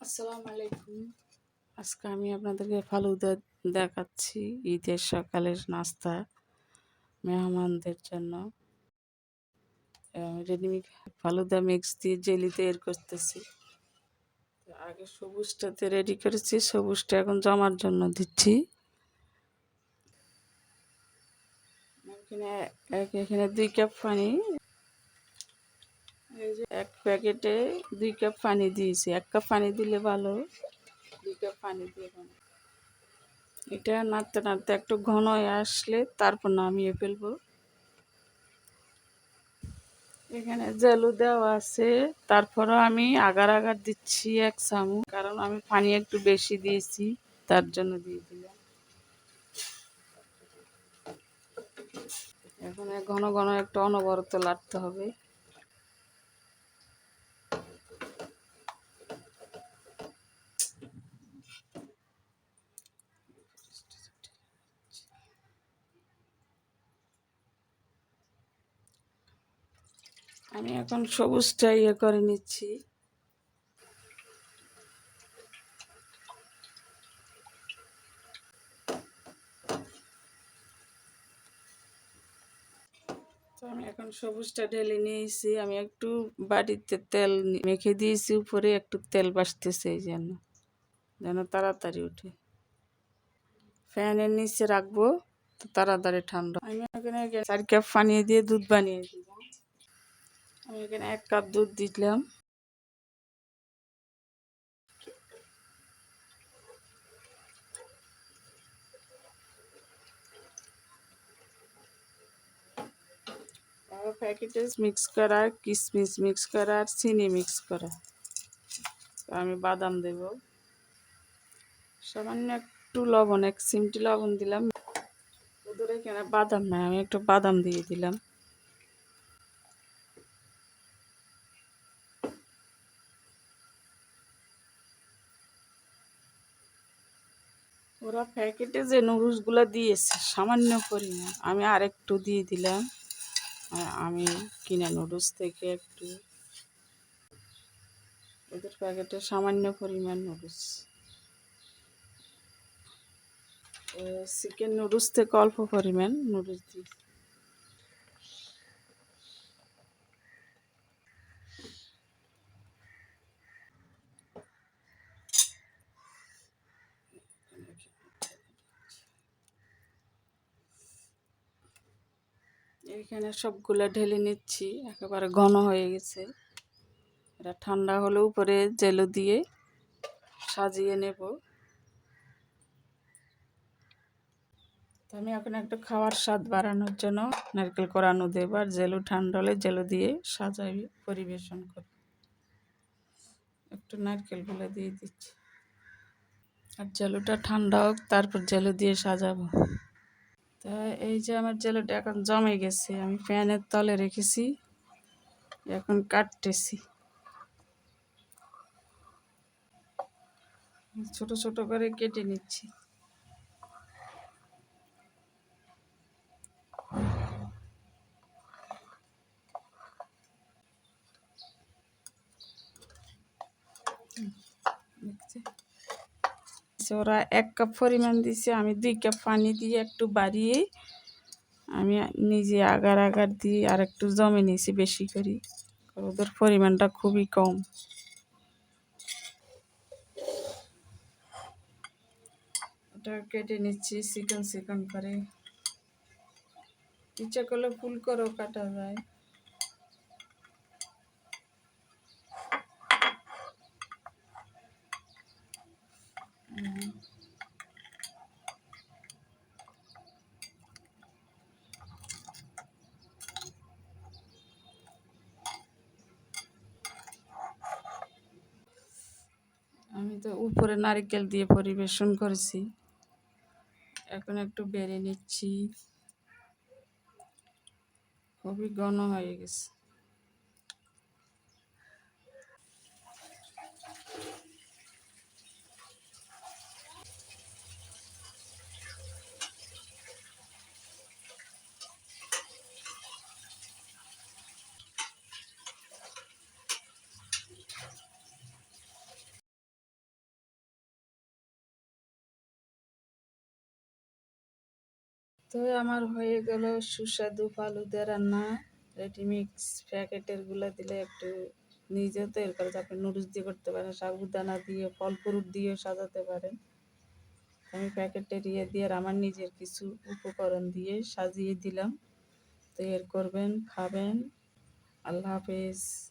আসসালামু আলাইকুম। আজকে আমি আপনাদেরকে ফালুদা দেখাচ্ছি ঈদের সকালের নাস্তা মেহমানদের জন্য। রেডিমেড ফালুদা মিক্স দিয়ে জেলি তৈরি করতেছি। আগে সবুজটাতে রেডি করেছি, সবুজটা এখন জমার জন্য দিচ্ছি। এখানে এক- এখানে দুই কাপ পানি এক প্যাকেটে দুই কাপ পানি দিয়েছি। এক কাপ পানি দিলে ভালো, দুই কাপ পানি দিয়ে এটা নাড়তে নাড়তে একটু ঘন হয়ে আসলে তারপর নামিয়ে ফেলব। এখানে জেলু দেওয়া আছে। তারপরও আমি আগার আগার দিচ্ছি এক চামচ, কারণ আমি পানি একটু বেশি দিয়েছি, তার জন্য দিয়ে দিলাম। এখন ঘন ঘন একটু অনবরত লাড়তে হবে। আমি এখন সবুজটা ইয়ে করে নিচ্ছি। তো আমি এখন সবুজটা ঢেলে নিয়েছি। আমি একটু বাড়িতে তেল মেখে দিয়েছি উপরে, একটু তেল বাসতেছে জন্য। যেন তাড়াতাড়ি উঠে। ফ্যানের নিচে রাখব, তো তাড়াতাড়ি ঠান্ডা। আমি এখানে চার কাপ পানি দিয়ে দুধ বানিয়ে দিলাম আমি এখানে এক কাপ দুধ দিলাম। প্যাকেটে মিক্স করা কিশমিশ মিক্স করা আর চিনি মিক্স করা। আমি বাদাম দেব। সামান্য একটু লবণ, এক চিমটি লবণ দিলাম। ওদের এখানে বাদাম নাই, আমি একটু বাদাম দিয়ে দিলাম। ওরা প্যাকেটে যে নুডলসগুলো দিয়েছে, সামান্য পরিমাণ। আমি আর একটু দিয়ে দিলাম। আর আমি কিনে নুডলস থেকে একটু ওদের প্যাকেটে সামান্য পরিমাণ নুডলস। চিকেন নুডলস থেকে অল্প পরিমাণ নুডলস দিই এখানে সবগুলো ঢেলে নিচ্ছি, একেবারে ঘন হয়ে গেছে। এটা ঠান্ডা হলে উপরে জেলো দিয়ে সাজিয়ে নেব। আমি এখন একটু খাওয়ার স্বাদ বাড়ানোর জন্য নারকেল কোরানো দেব আর জেলো ঠান্ডা হলে জেলো দিয়ে সাজাই পরিবেশন করব একটু নারকেলগুলো দিয়ে দিচ্ছি। আর জেলোটা ঠান্ডা হোক, তারপর জেলো দিয়ে সাজাবো। তা এই যে আমার জেলোটা এখন জমে গেছে, আমি ফ্যানের তলে রেখেছি, এখন কাটতেছি। ছোট ছোট করে কেটে নিচ্ছি। দিছে। ওরা এক কাপ পরিমাণ দিছে, আমি দুই কাপ পানি দিয়ে একটু বাড়িয়ে আমি নিজে আগার আগার দিয়ে আর একটু জমে নিয়েছি বেশি করি ওদের পরিমাণটা খুবই কম। ওটা কেটে নিচ্ছি চিকন চিকন করে। ইচ্ছা করলে ফুল করেও কাটা যায়। আমি তো উপরে নারিকেল দিয়ে পরিবেশন করেছি। এখন একটু বেড়ে নিচ্ছি। খুবই ঘন হয়ে গেছে। তো আমার হয়ে গেল সুস্বাদু ফালুদা রান্না। রেডিমিক্স প্যাকেটেরগুলো দিলে একটু নিজেও তৈরি করে আপনি নুডলস দিয়ে করতে পারেন, সাবুদানা দিয়ে, ফল ফ্রুট দিয়েও সাজাতে পারেন। আমি প্যাকেটের ইয়ে দিয়ে আর আমার নিজের কিছু উপকরণ দিয়ে সাজিয়ে দিলাম। তৈরি করবেন, খাবেন। আল্লাহ হাফেজ।